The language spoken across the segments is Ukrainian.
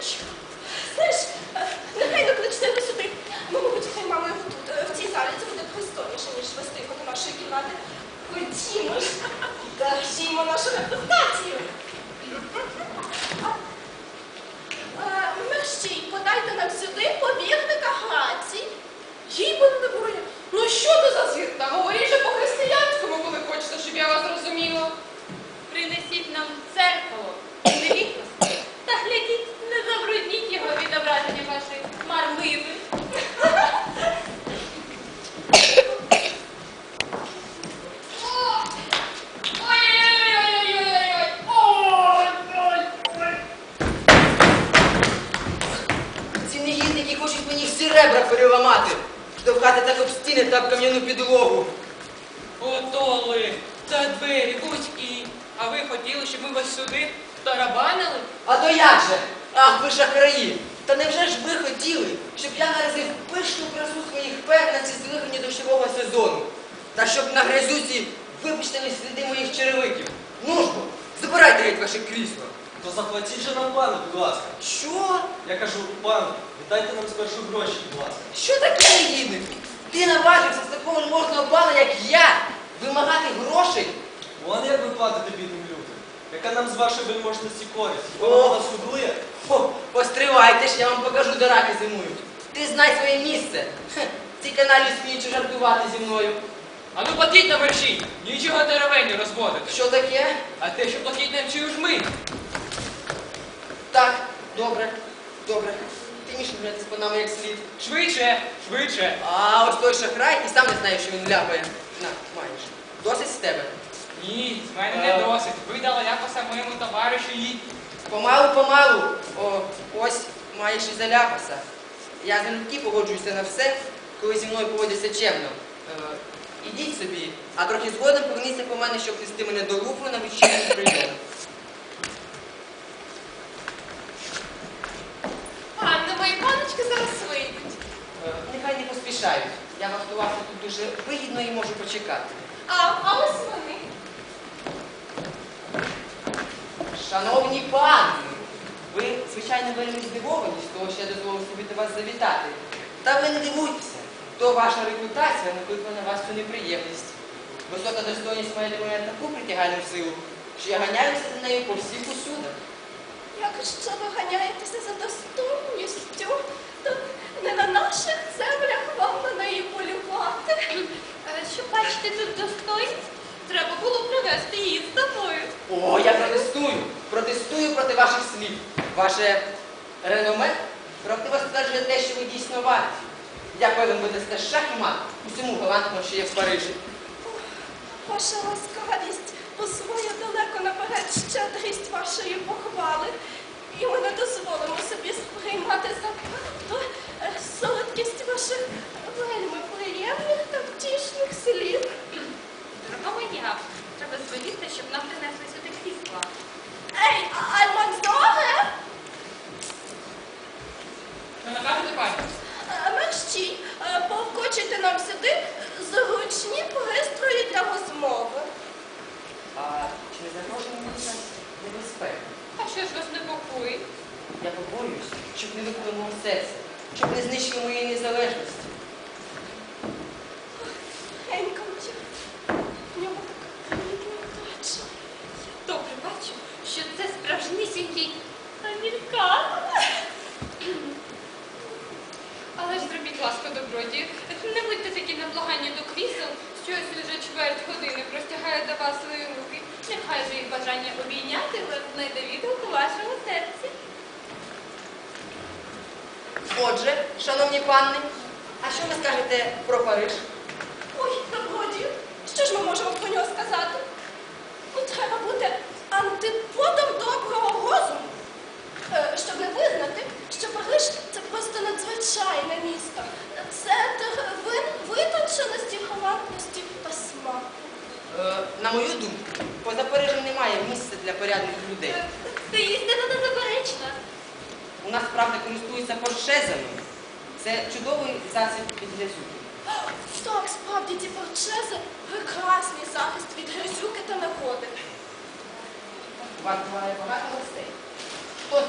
нічого. Знаєш, е, нехай накличте його сюди. Ми, мабуть, приймаємо його тут, е, в цій залі. Це буде пристойніше, ніж вести його до нашої кімнати. Ходімо ж, кажімо нашу репутацію. Е, Мерщій, подайте нам сюди повірника Грації. Їй би не боронять. Ну що ти за звір? Та говоріть же по-християнському, коли хочете, щоб я вас зрозуміла. Принесіть нам церкву, не відпусти, та глядіть, не забрудніть його відображення вашої мармизи. Ой-ой-ой-ой-ой-ой-ой! Ой-ой-ой! Ці негідники хочуть мені всі ребра переламати. Довхати так об стіни та об кам'яну підлогу. Отоли, та двері вузькі. А ви хотіли, щоб ми вас сюди тарабанили? А то як же? Ах, ви шахраї! Та невже ж ви хотіли, щоб я наразив пишну красу своїх пер на ці злихані дощового сезону? Та щоб на грязюці випущені сліди моїх черевиків? Ну ж бо, забирайте геть ваше крісло. То заплатіть же нам пане, будь ласка. Що? Я кажу, пане, віддайте нам спершу гроші, будь ласка. Що таке негідник? Ти наважився з такого можного пана, як я, вимагати грошей? Вон як ви платите бідним людям. Яка нам з вашої вельможності користь? О! Вона нас годує? О, постривайте ж, я вам покажу, де раки зимують. Ти знай своє місце. Хе, ці каналі сміють жартувати зі мною. А ну платіть на мерщій! Нічого теревені розводити. Що таке? А те, що платіть нам чию ж ми. Так, добре, добре. Ти міш гуляти з панами як слід. Швидше, швидше. А ось той шахрай і сам не знає, що він ляпає. На, маєш. Досить з тебе. Ні, з мене не досить. Ви дали ляпаса моєму товаришу і... Помалу, помалу. О, ось маєш і заляпаса. Я залюбки погоджуюся на все, коли зі мною поводяться чемно. Е, ідіть собі, а трохи згодом поверніться по мене, щоб вести мене до Луфру на вечірній прийом. Панно, мої паночки зараз вийдуть. Е, Нехай не поспішають. Я влаштувався тут дуже вигідно і можу почекати. А, а ось вони. Шановні пани, ви, звичайно, вельми здивовані з того, що я дозволив собі до вас завітати. Та ви не дивуйтеся, то ваша репутація накликала на вас цю неприємність. Висока достойність має для мене таку притягальну силу, що я ганяюся за нею по всіх усюдах. Як що ви ганяєтеся за достойністю, то не на наших землях вам на неї полювати. Е, Щоб бачити тут достойність, треба було привезти її з собою. О, я протестую! Протестую проти ваших слів. Ваше реноме правдиво стверджує те, що ви дійсно варті. Я певен, ви дасте шах і мат усьому галантному, що є в Парижі. Ваша ласкавість посвоє далеко наперед щедрість вашої похвали. І ми не дозволимо собі сприймати за правду е, солодкість ваших вельми приємних та втішних слів. Дорога моя, треба звеліти, щоб нам принесли сюди крісла. Ей, альмадоре! Що накажете, пані? Е, Мерщій, е, повкочуйте нам сюди зручні пристрої для розмови. А чи не загрожує мені якась небезпека? А що ж вас непокоїть? Я побоююсь, щоб не викликало мого серця, щоб не знищило моєї незалежності. Генькавчик, в нього така привітна вдача. Добре бачу, що це справжнісінький амількан. Але ж зробіть ласку добродію. Не будьте такі наблаганні до крісел, що ось уже чверть години простягає до вас свої руки. Нехай же їх бажання обійняти знайде відгук у вашому серці. Отже, шановні панни, а що ви скажете про Париж? Ой, добродію, що ж ми можемо про нього сказати? Ну, треба бути антиподом доброго розуму, Е, щоб не визнати, що Париж це просто надзвичайне місто. Центр витонченості, галантності та смаку. Е, на мою думку, поза Парижем немає місця для порядних людей. Це істина незаперечна. У нас, правда, користується поршезами. Це чудовий засіб від грязюки. Так, справді ті порчези прекрасний захист від грязюки та находи. У вас буває багато гостей. Хто з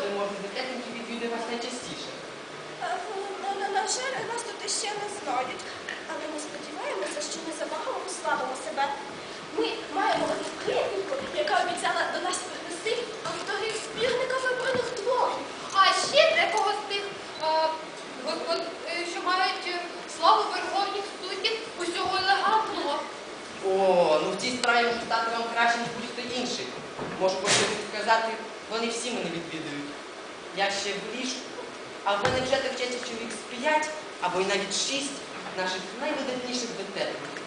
в цій справі можу стати вам краще, ніж будь-хто інший. Можу по сказати, вони всі мене відвідують. Я ще в ліжку. А в мене вже так вчаться чоловік з п'ять або й навіть шість наших найвидатніших дотепних.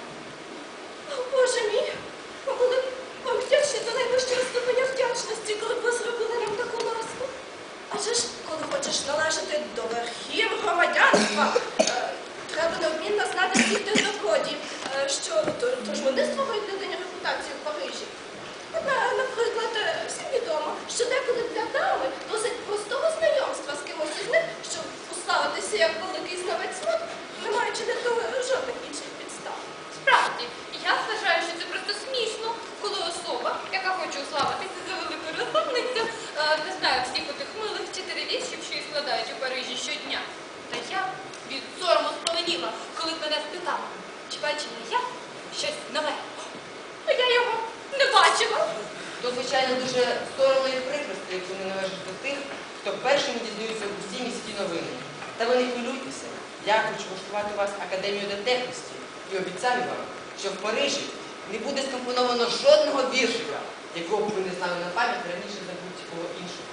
Хочу влаштувати у вас академію дотепності і обіцяю вам, що в Парижі не буде скомпоновано жодного віршика, якого б ви не знали на пам'ять раніше за будь-кого іншого.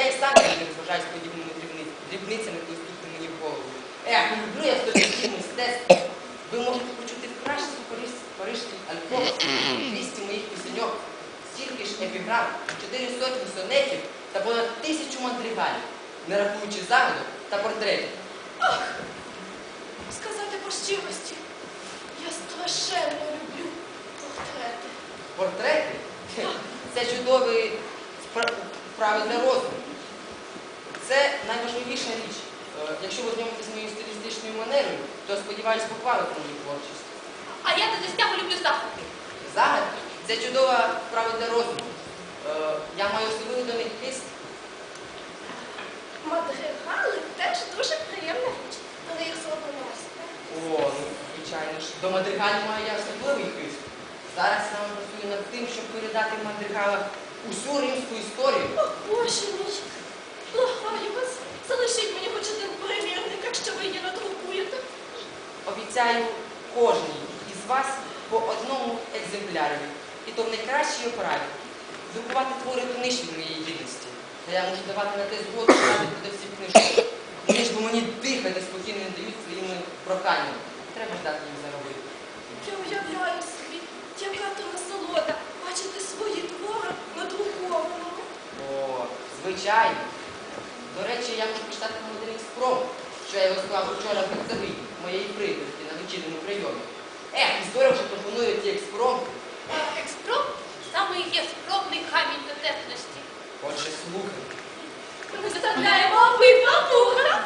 Я і сам не розважаюсь подібними дрібницями, які стукли мені в голову. Ех, не люблю я стосунків мистецтв. Ви можете почути в кращий париж- парижський альбом 200 моїх пісеньок, стільки ж епіграм, 4 сотні сонетів та понад тисячу мандригалів, не рахуючи загадок та портретів. Сказати по щирості, я страшенно люблю портрети. Портрети це чудовий для розуму. Це найважливіша річ. Е, Якщо ви знайомитесь з моєю стилістичною манерою, то сподіваюсь похвалити мою творчість. А я до стягу люблю захопи. Загадки це чудова вправа для розуму. Е, Я маю особливий до них хист. Мадригали теж дуже приємна річ, коли їх зроблено. О, ну, звичайно ж, до мадригалів маю я особливий хист. Зараз саме працюю над тим, щоб передати в мадригалах усю римську історію. О, Боже мій, благаю вас, залишіть мені хоч один примірник, якщо ви її надрукуєте. Обіцяю кожній із вас по одному екземплярові, і то в найкращій оправі. Друкувати твори книжки моєї гідності. Та я можу давати на те згоду радити до всіх книжок. Вони ж бо мені дихати спокійно не дають своїми проханнями. Треба ж дати їм заробити. Я уявляю собі, яка то насолода бачити свої твори надрукованими. О, звичайно. До речі, я можу почитати один експром, що я його склав вчора в Герцевині, моєї прибульки на вечірньому прийомі. Ех, історія вже пропонує ті експром. Експром саме є скромний камінь дотепності. Отже, слухай. Представляємо обидва вуха.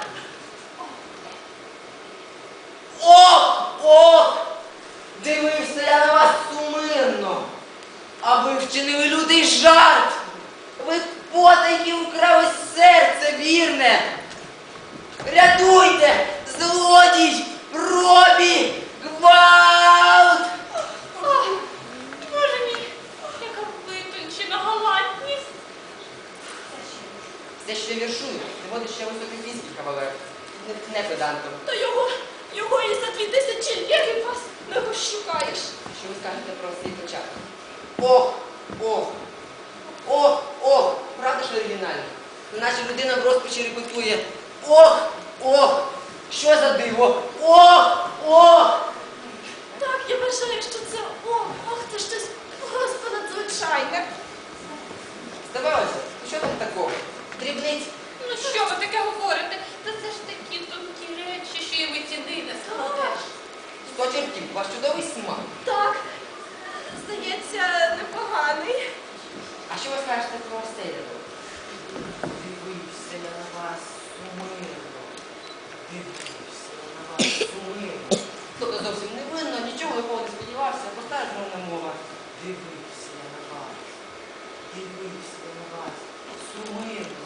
Ох, ох! Дивився я на вас сумирно. А ви вчинили лютий жарт. Ви потайки вкрали вірне. Рятуйте! Злодій! Робі! Гвалт! Ах, Боже мій, яка витончена галантність. Все, я віршую, доводить ще високофійський кавалер. Не, не педантом. То його, його і за дві тисячі лєрів вас не розшукаєш. Що ви скажете про цей початок? Ох, ох, ох, правда ж оригінально? Наче людина в розпачі репетує. Ох, ох, що за диво? Ох, ох. Так, я вважаю, що це ох, ох, це щось просто надзвичайне. Здавалося, ну що там такого? Дрібниць. Ну що ви таке говорите? Та це ж такі тонкі речі, що і ви ціни не складеш. Сто чертів, у вас чудовий смак. Так, здається, непоганий. А що ви скажете про Сейдеру? Тобто зовсім не винно, нічого якого не сподівався, проста жодна мова. Дивився на вас, дивився на вас, сумирно.